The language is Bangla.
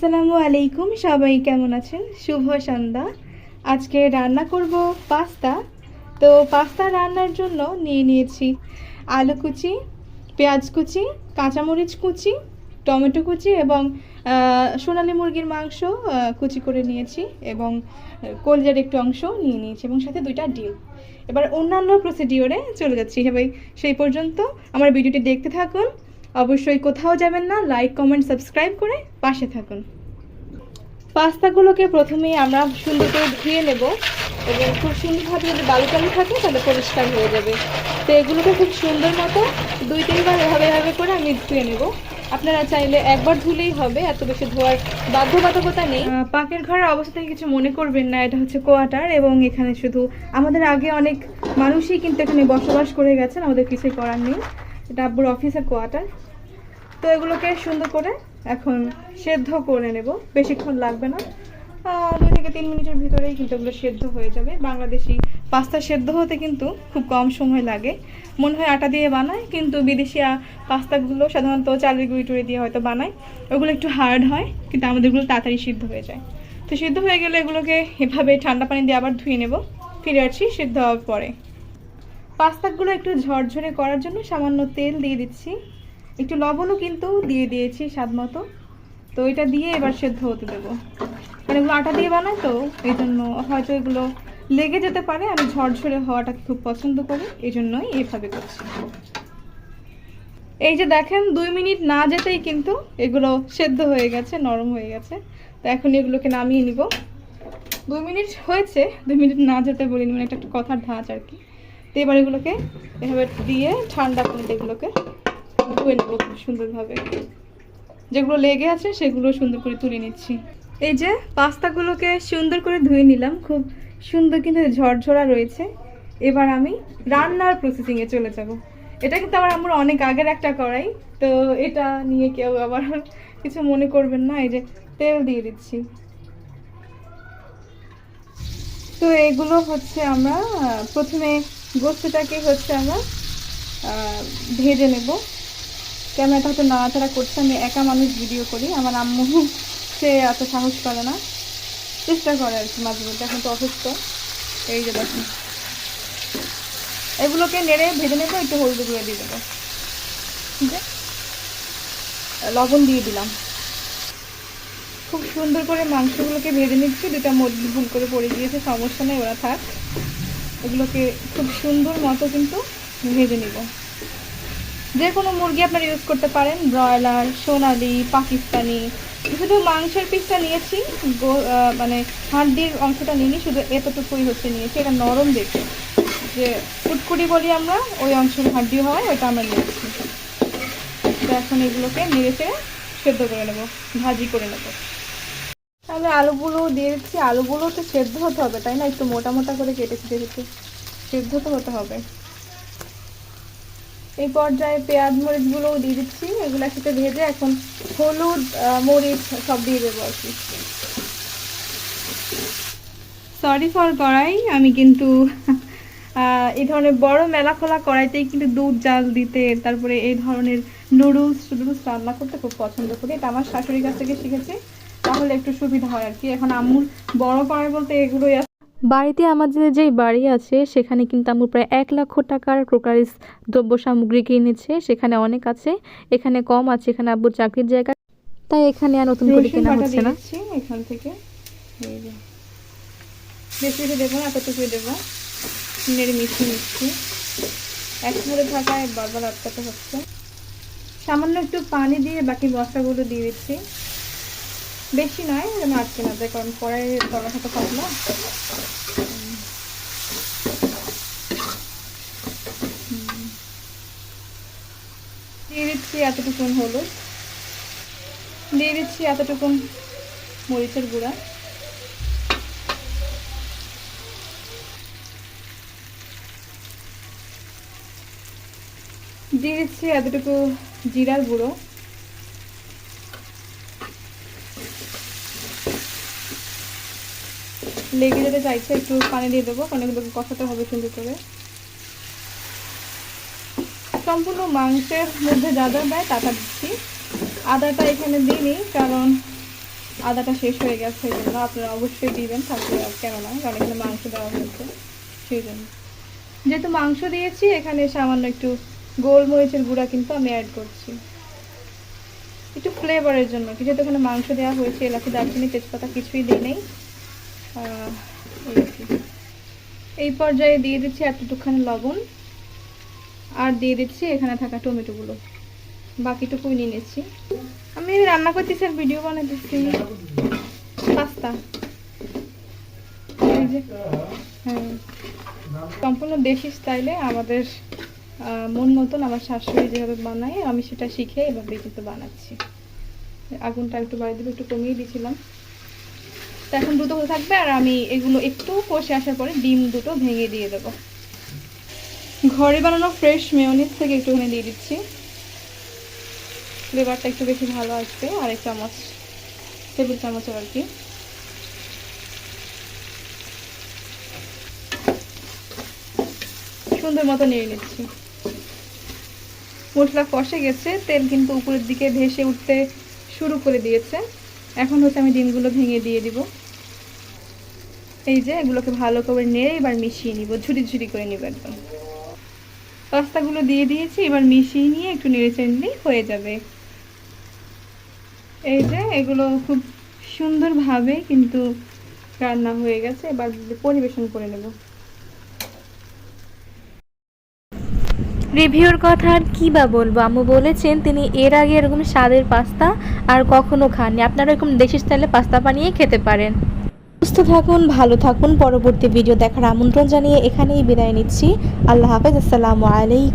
আসসালামু আলাইকুম, সবাই কেমন আছেন? শুভ সন্ধ্যা। আজকে রান্না করব পাস্তা। তো পাস্তা রান্নার জন্য নিয়ে নিয়েছি আলু কুচি, পেঁয়াজ কুচি, কাঁচামরিচ কুচি, টমেটো কুচি এবং সোনালী মুরগির মাংস কুচি করে নিয়েছি এবং কলজার একটু অংশ নিয়ে নিয়েছি এবং সাথে দুইটা ডিম। এবার অন্যান্য প্রসিডিওরে চলে যাচ্ছি। সবাই সেই পর্যন্ত আমার ভিডিওটি দেখতে থাকুন। অবশ্যই কোথাও যাবেন না লাইক কমেন্ট সাবস্ক্রাইব করে পাশে থাকুন। পাস্তাগুলোকে প্রথমেই আমরা সুন্দর করে ধুয়ে নেব এবং খুব সুন্দরভাবে যদি বালু টালু থাকে তাহলে পরিষ্কার হয়ে যাবে। তো এগুলোকে খুব সুন্দর মতো দুই তিনবার এভাবে এভাবে করে আমি ধুয়ে নেব। আপনারা চাইলে একবার ধুলেই হবে, এত বেশি ধোয়ার বাধ্যবাধকতা নেই। পাকের ঘরের অবস্থা থেকে কিছু মনে করবেন না, এটা হচ্ছে কোয়াটার এবং এখানে শুধু আমাদের আগে অনেক মানুষই কিন্তু এখানে বসবাস করে গেছেন, আমাদের কিছুই করার নেই। এটা আব্বুর অফিসের কোয়ার্টার তো এগুলোকে সুন্দর করে এখন সেদ্ধ করে নেব। বেশিক্ষণ লাগবে না। দুই থেকে তিন মিনিটের ভিতরেই কিন্তু এগুলো সেদ্ধ হয়ে যাবে। বাংলাদেশি পাস্তা সেদ্ধ হতে কিন্তু খুব কম সময় লাগে। মনে হয় আটা দিয়ে বানায়, কিন্তু বিদেশি পাস্তাগুলো সাধারণত চালের গুঁড়ি টুড়ি দিয়ে হয়তো বানায়। ওগুলো একটু হার্ড হয়, কিন্তু আমাদেরগুলো তাড়াতাড়ি সিদ্ধ হয়ে যায়। তো সিদ্ধ হয়ে গেলে এগুলোকে এভাবে ঠান্ডা পানি দিয়ে আবার ধুয়ে নেব। ফিরে আসছি সিদ্ধ হওয়ার পরে। পাস্তাগুলো একটু ঝরঝরে করার জন্য সামান্য তেল দিয়ে দিচ্ছি। একটু লবণও কিন্তু দিয়ে দিয়েছি স্বাদ মতো। তো এটা দিয়ে এবার সেদ্ধ হতে দেবো। কারণ এগুলো আটা দিয়ে বানাই তো এই জন্য হয়তো এগুলো লেগে যেতে পারে। আমি ঝরঝরে হওয়াটাকে খুব পছন্দ করি এই জন্যই এইভাবে করছি। এই যে দেখেন, দুই মিনিট না যেতেই কিন্তু এগুলো সেদ্ধ হয়ে গেছে, নরম হয়ে গেছে। তো এখন এগুলোকে নামিয়ে নিব। দুই মিনিট হয়েছে, দুই মিনিট না যেতে বলিনি মানে একটা একটা কথার ধাঁচ আর কি। তো এবার এগুলোকে এভাবে দিয়ে ঠান্ডা পানিতে এগুলোকে। ধুয়ে নেব খুব সুন্দরভাবে। যেগুলো লেগে আছে, সেগুলো সুন্দর করে তুলে নিচ্ছি। এই যে পাস্তাগুলোকে সুন্দর করে ধুয়ে নিলাম, খুব সুন্দর কিন্তু ঝরঝরা রয়েছে। এবার আমি রান্নার প্রসেসিংয়ে চলে যাব। এটা কিন্তু আমার আমার অনেক আগের একটা করাই তো এটা নিয়ে কেউ আবার কিছু মনে করবেন না, এই যে তেল দিয়ে দিচ্ছি। তো এগুলো হচ্ছে আমরা, প্রথমে গোস্তটাকে হচ্ছে আমরা ভেজে নেব। ক্যামেরাটা হয়তো নাড়াচাড়া করছে, আমি একা মানুষ ভিডিও করি, আমার আম্মু সে এত সাহস করে না। চেষ্টা করে আর কি মাঝে মধ্যে, এখন তো অসুস্থ। এই যে দেখুন। এগুলোকে নেড়ে ভেজে নেব, একটু হলুদ গুঁড়ো দিয়ে দেবো। লবণ দিয়ে দিলাম। খুব সুন্দর করে মাংসগুলোকে ভেজে নিচ্ছি দুটা মুরগি ভুল করে পড়ে গিয়েছে, সমস্যা নেই, ওরা থাক। এগুলোকে খুব সুন্দর মতো কিন্তু ভেজে নিব। যে কোনো মুরগি আপনারা ইউজ করতে পারেন, ব্রয়লার, সোনালি, পাকিস্তানি। শুধু মাংসের পিসটা নিয়েছি মানে হাড্ডির অংশটা নিইনি, শুধু এতটুকুই হচ্ছে নিয়েছি। এটা নরম দেখে যে কুটকুটি বলি আমরা, ওই অংশের হাড্ডি হয়, ওটা আমরা নিয়েছি। তো এখন এগুলোকে নেড়ে চেড়ে সেদ্ধ করে নেব, ভাজি করে নেব। তাহলে আলুগুলো দিয়ে দিচ্ছি। আলুগুলো তো সেদ্ধ হতে হবে, তাই না? একটু মোটা মোটা করে কেটেছি যেহেতু। সেদ্ধ তো হতে হবে। এই পর্যায়ে পেঁয়াজ, মরিচগুলোও দিয়ে দিচ্ছি। এগুলো সাথে ভেজে এখন হলুদ মরিচ সব দিয়ে দেবো আর কি। সরি ফর কড়াই, আমি কিন্তু এই ধরনের বড় মেলা খোলা কড়াইতেই কিন্তু দুধ, জাল দিতে, তারপরে এই ধরনের নুডলস টুডলস রান্না করতে খুব পছন্দ করি। এটা আমার শাশুড়ির কাছ থেকে শিখেছি, তাহলে একটু সুবিধা হয় আর কি। এখন আম্মুর বড় কড়াই বলতে এগুলোই বাড়িতে আমাদের যেই বাড়ি আছে, সেখানে কিন্তু আমার প্রায় এক লক্ষ টাকার ক্রোকারিস দ্রব্য সামগ্রী কিনেছে। সেখানে অনেক আছে, এখানে কম আছে, এখানে আব্বুর চাকরির জায়গা। তাই এখানে আর নতুন করে কেনা হচ্ছে না। এখান থেকে। দেবো থাকায় বারবার আটকাতে হচ্ছে। সামান্য একটু পানি দিয়ে বাকি মশলাগুলো দিয়ে দিচ্ছি। বেশি নয় যেন আটকে না যায় কারণ কড়াইয়ের তলা থাকা পাতলা। দিয়ে দিচ্ছি এতটুকুন হলুদ। দিয়ে দিচ্ছি এতটুকুন মরিচের গুঁড়া। দিয়ে দিচ্ছি এতটুকু জিরার গুঁড়ো। লেগে যেতে চাইছে, একটু পানি দিয়ে দেবো, কারণ এগুলোকে কষাতে হবে সুন্দর করে। সম্পূর্ণ মাংসের মধ্যে যা যা দেয়, তা দিচ্ছি। আদাটা এখানে দিইনি, কারণ আদাটা শেষ হয়ে গেছে, এই জন্য আপনারা অবশ্যই দিবেন, থাকলে কেন না, কারণ এখানে মাংস দেওয়া হয়েছে, সেই জন্য। যেহেতু মাংস দিয়েছি, এখানে সামান্য একটু গোলমরিচের গুঁড়া কিন্তু আমি অ্যাড করছি। একটু ফ্লেভারের জন্য, যেহেতু এখানে মাংস দেওয়া হয়েছে, এলাচি, দারচিনি, তেজপাতা কিছুই দিই নেই এই পর্যায়ে দিয়ে দিচ্ছি এতটুকখানি লবণ, আর দিয়ে দিচ্ছি এখানে থাকা টমেটোগুলো। বাকিটুকু নিয়ে নিচ্ছি। আমি রান্না করতেছি আর ভিডিও বানাতেছি পাস্তা। হ্যাঁ। সম্পূর্ণ দেশি স্টাইলে আমাদের মন মতন আমার শাশুড়ি যেভাবে বানায়, আমি সেটা শিখে এভাবে কিন্তু বানাচ্ছি। আগুনটা একটু বাড়ি দিলে একটু কমিয়ে দিয়েছিলাম তো এখন দুটো হতে থাকবে আর আমি এগুলো একটু কষে আসার পরে ডিম দুটো ভেঙে দিয়ে দেবো। ঘরে বানানো ফ্রেশ মেয়নিজ থেকে একটুখানি দিয়ে দিচ্ছি। ফ্লেভারটা একটু বেশি ভালো আসবে আর এক চামচ টেবিল চামচের আর কি। সুন্দর মতো নিয়ে নিচ্ছি। মশলা কষে গেছে, তেল কিন্তু উপরের দিকে ভেসে উঠতে শুরু করে দিয়েছে। এখন হচ্ছে আমি ডিমগুলো ভেঙে দিয়ে দিব। এই যে এগুলোকে ভালো করে নেড়ে এবার মিশিয়ে নিব ঝুড়ি ঝুড়ি করে নিব একদম। পাস্তাগুলো দিয়ে দিয়েছি, এবার মিশিয়ে নিয়ে একটু নেড়ে হয়ে যাবে। এই যে এগুলো খুব সুন্দরভাবে কিন্তু রান্না হয়ে গেছে, এবার পরিবেশন করে নেব। রিভিউর কথা আর কী বা বলব? আম্মু বলেছেন, তিনি এর আগে এরকম স্বাদের পাস্তা আর কখনো খাননি। আপনারা এরকম দেশি স্টাইলে পাস্তা বানিয়ে খেতে পারেন। সুস্থ থাকুন, ভালো থাকুন। পরবর্তী ভিডিও দেখার আমন্ত্রণ জানিয়ে এখানেই বিদায় নিচ্ছি। আল্লাহ হাফেজ। আসসালামু আলাইকুম।